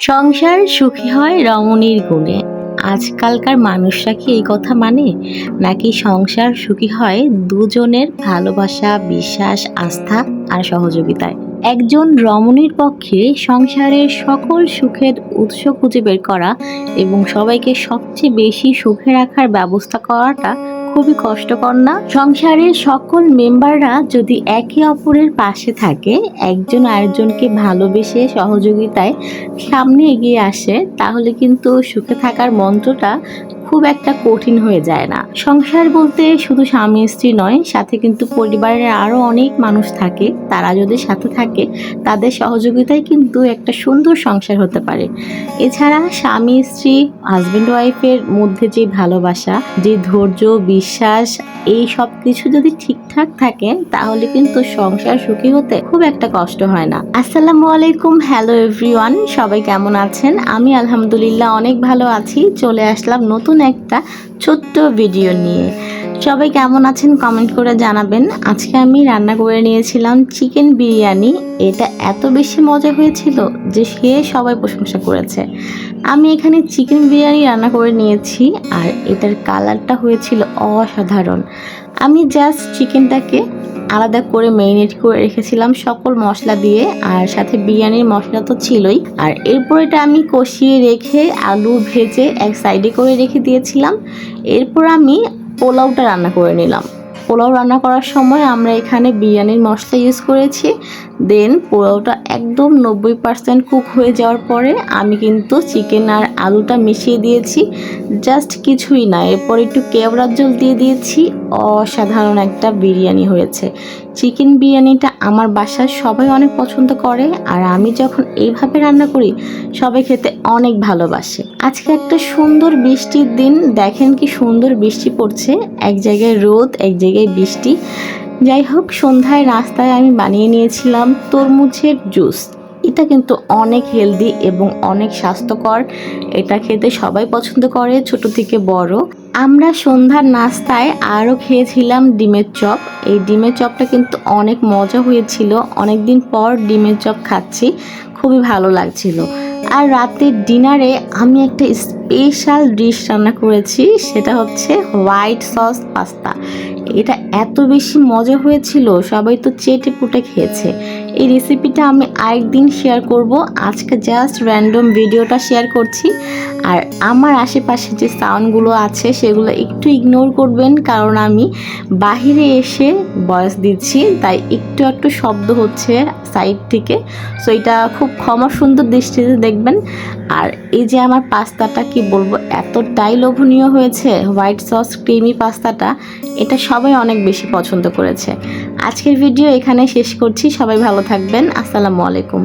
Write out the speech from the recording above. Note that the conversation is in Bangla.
সংসার সুখী হয় রমণীর গুণে। আজকালকার মানুষরা কি এই কথা মানে? নাকি সংসার সুখী হয় দুজনের ভালোবাসা, বিশ্বাস, আস্থা আর সহযোগিতায়? একজন রমণীর পক্ষে সংসারের সকল সুখের উৎস খুঁজে বের করা এবং সবাইকে সবচেয়ে বেশি সুখে রাখার ব্যবস্থা করাটা খুবই কষ্টকর না। সংসারের সকল মেম্বাররা যদি একে অপরের পাশে থাকে, একজন আরেকজনকে ভালোবেসে সহযোগিতায় সামনে এগিয়ে আসে, তাহলে কিন্তু সুখে থাকার মন্ত্রটা খুব একটা কঠিন হয়ে যায় না। সংসার বলতে শুধু স্বামী স্ত্রী নয়, সাথে কিন্তু পরিবারের আরও অনেক মানুষ থাকে। তারা যদি সাথে থাকে, তাদের সহযোগিতায় কিন্তু একটা সুন্দর সংসার হতে পারে। এছাড়া স্বামী স্ত্রী হাজব্যান্ড ওয়াইফের মধ্যে যে ভালোবাসা, যে ধৈর্য, বিশ্বাস, এই সব কিছু যদি ঠিকঠাক থাকে, তাহলে কিন্তু সংসার সুখী হতে খুব একটা কষ্ট হয় না। আসসালামু আলাইকুম হ্যালো এভরিওয়ান সবাই কেমন আছেন? আমি আলহামদুলিল্লাহ অনেক ভালো আছি। চলে আসলাম নতুন একটা ছোট্ট ভিডিও নিয়ে। সবাই কেমন আছেন কমেন্ট করে জানাবেন। আজকে আমি রান্না করে নিয়েছিলাম চিকেন বিরিয়ানি। এটা এত বেশি মজা হয়েছিল যে সে সবাই প্রশংসা করেছে। আমি এখানে চিকেন বিরিয়ানি রান্না করে নিয়েছি আর এটার কালারটা হয়েছিল অসাধারণ। আমি জাস্ট চিকেনটাকে আলাদা করে মেরিনেট করে রেখেছিলাম সকল মশলা দিয়ে আর সাথে বিরিয়ানির মশলা তো ছিলই। আর এরপর এটা আমি কষিয়ে রেখে আলু ভেজে এক সাইডে করে রেখে দিয়েছিলাম। এরপর আমি পোলাওটা রান্না করে নিলাম। পোলাও রান্না করার সময় আমরা এখানে বিরিয়ানির মশলা ইউজ করেছি। দেন পোলাওটা একদম নব্বই পার্সেন্ট কুক হয়ে যাওয়ার পরে আমি কিন্তু চিকেন আর আলুটা মিশিয়ে দিয়েছি। জাস্ট কিছুই না, এরপর একটু কেওড়ার জল দিয়ে দিয়েছি। অসাধারণ একটা বিরিয়ানি হয়েছে। চিকেন বিরিয়ানিটা আমার বাসার সবাই অনেক পছন্দ করে আর আমি যখন এইভাবে রান্না করি, সবাই খেতে অনেক ভালোবাসে। আজকে একটা সুন্দর বৃষ্টির দিন, দেখেন কি সুন্দর বৃষ্টি পড়ছে। এক জায়গায় রোদ, এক জায়গায় বৃষ্টি। যাই হোক, সন্ধ্যায় রাস্তায় আমি বানিয়ে নিয়েছিলাম তরমুজের জুস। এটা কিন্তু অনেক হেলদি এবং অনেক স্বাস্থ্যকর। এটা খেতে সবাই পছন্দ করে, ছোট থেকে বড়। আমরা সন্ধ্যার নাস্তায় আরও খেয়েছিলাম ডিমের চপ। এই ডিমের চপটা কিন্তু অনেক মজা হয়েছিল। অনেক দিন পর ডিমের চপ খাচ্ছি। খুবই ভালো লাগছিল। আর রাতের ডিনারে আমি একটা স্পেশাল ডিশ রান্না করেছি, সেটা হচ্ছে হোয়াইট সস পাস্তা। এটা এত বেশি মজা হয়েছিল, সবাই তো চেটে পুটে খেয়েছে। এই রেসিপিটা আমি আরেকদিন শেয়ার করব। আজকে জাস্ট র্যান্ডম ভিডিওটা শেয়ার করছি। আর আমার আশেপাশে যে সাউন্ডগুলো আছে, সেগুলো একটু ইগনোর করবেন, কারণ আমি বাহিরে এসে বয়স দিচ্ছি, তাই একটু একটু শব্দ হচ্ছে সাইড থেকে। সো এটা খুব ক্ষমা সুন্দর দৃষ্টিতে দেখবেন। আর এই যে আমার পাস্তাটা কি বলব, এতটাই লোভনীয় হয়েছে হোয়াইট সস, ক্রিমি পাস্তাটা, এটা সবাই অনেক বেশি পছন্দ করেছে। আজকের ভিডিও এখানে শেষ করছি, সবাই ভালো থাকবেন, আসসালামু আলাইকুম।